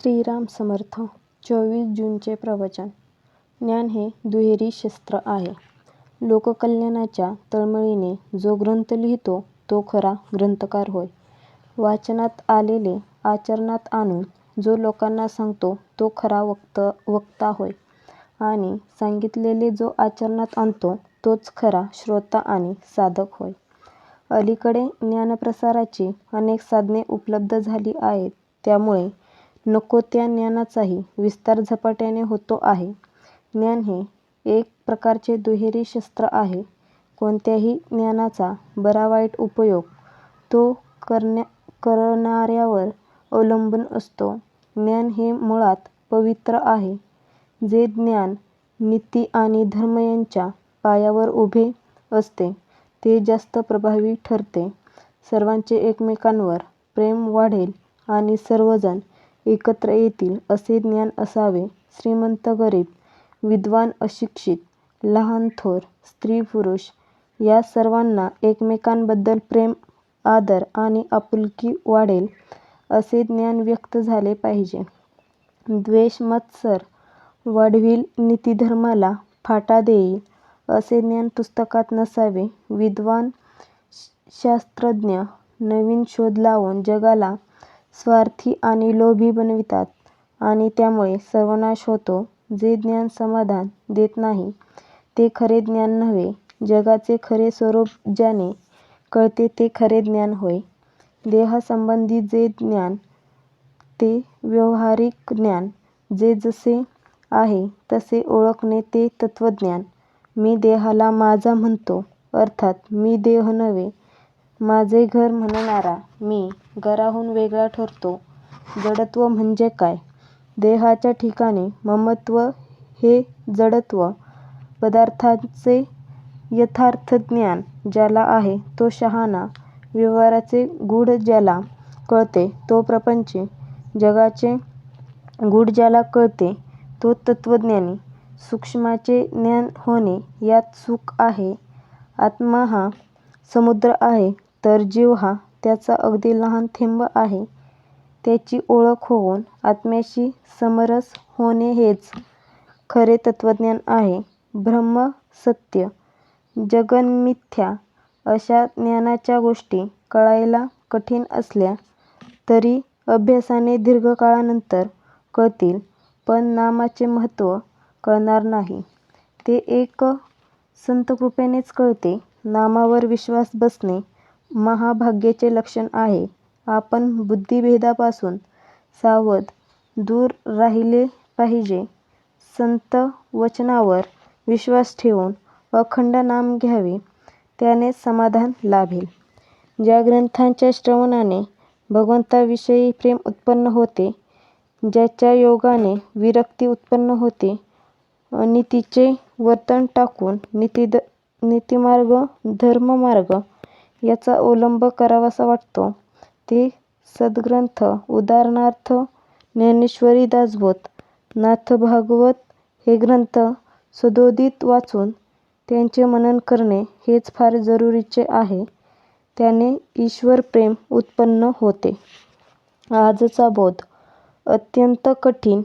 श्रीराम समर्थ चोवीस जूनचे प्रवचन ज्ञान हे दुहेरी शस्त्र आहे. लोककल्याणाच्या तळमळीने जो ग्रंथ लिहितो तो खरा ग्रंथकार होय. वाचनात आलेले आचरणात आणून जो लोकांना सांगतो तो खरा वक्ता होय आणि सांगितलेले जो आचरणात आणतो तोच खरा श्रोता आणि साधक होय. अलीकडे ज्ञानप्रसाराची अनेक साधने उपलब्ध झाली आहेत त्यामुळे नको त्या ज्ञानाचाही विस्तार झपाट्याने होतो आहे. ज्ञान हे एक प्रकारचे दुहेरी शस्त्र आहे. कोणत्याही ज्ञानाचा बरा-वाईट उपयोग तो करणाऱ्यावर अवलंबून असतो. ज्ञान हे मुळात पवित्र आहे. जे ज्ञान नीती आणि धर्म यांच्या पायावर उभे असते ते जास्त प्रभावी ठरते. सर्वांचे एकमेकांवर प्रेम वाढेल आणि सर्वजण एकत्र येतील असे ज्ञान असावे. श्रीमंत-गरीब, विद्वान-अशिक्षित, लहान-थोर, स्त्री-पुरुष या सर्वांना एकमेकांबद्दल प्रेम, आदर आणि आपुलकी वाढेल असे ज्ञान व्यक्त झाले पाहिजे. द्वेष-मत्सर वाढविल, नीतीधर्माला फाटा देईल असे ज्ञान पुस्तकात नसावे. विद्वान शास्त्रज्ञ नवीन शोध लावून जगाला स्वार्थी आणि लोभी बनवितात आणि त्यामुळे सर्वनाश होतो. जे ज्ञान समाधान देत नाही ते खरे ज्ञान नव्हे. जगाचे खरे स्वरूप ज्याने कळते ते खरे ज्ञान होय. देहासंबंधी जे ज्ञान ते व्यावहारिक ज्ञान. जे जसे आहे तसे ओळखणे ते तत्त्वज्ञान. मी देहाला माझा म्हणतो अर्थात मी देह नव्हे. माझे घर म्हणणारा मी गराहून वेगळा ठरतो. जडत्व म्हणजे काय? देहाच्या ठिकाणी ममत्व हे जडत्व. पदार्थांचे यथार्थ ज्ञान ज्याला आहे तो शहाणा. व्यवहाराचे गूढ ज्याला कळते तो प्रपंची. जगाचे गूढ ज्याला कळते तो तत्त्वज्ञानी. सूक्ष्माचे ज्ञान होणे यात सुख आहे. आत्मा हा समुद्र आहे तर जीव हा त्याचा अगदी लहान थेंब आहे. त्याची ओळख होऊन आत्म्याशी समरस होणे हेच खरे तत्त्वज्ञान आहे. ब्रह्म सत्य, जगन मिथ्या अशा ज्ञानाच्या गोष्टी कळायला कठीण असल्या तरी अभ्यासाने दीर्घकाळानंतर कळतील पण नामाचे महत्त्व कळणार नाही. ते एक संतकृपेनेच कळते. नामावर विश्वास बसणे महाभाग्याचे लक्षण आहे. आपण बुद्धिभेदापासून सावध, दूर राहिले पाहिजे. संत वचनावर विश्वास ठेवून अखंड नाम घ्यावे त्यानेच समाधान लाभेल. ज्या ग्रंथांच्या श्रवणाने भगवंताविषयी प्रेम उत्पन्न होते, ज्याच्या योगाने विरक्ती उत्पन्न होते, अनीतीचे वर्तन टाकून नीतिमार्ग, धर्ममार्ग याचा अवलंब करावासा वाटतो ते सद्ग्रंथ उदा. ज्ञानेश्वरी, दासबोध, नाथभागवत हे ग्रंथ सदोदित वाचून त्यांचे मनन करणे हेच फार जरुरीचे आहे. त्याने ईश्वरप्रेम उत्पन्न होते. आजचा बोध अत्यंत कठीण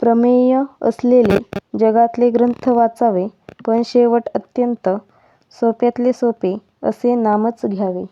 प्रमेय असलेले जगातले ग्रंथ वाचावे पण शेवट अत्यंत सोप्यातले सोपे असे नामच घ्यावे.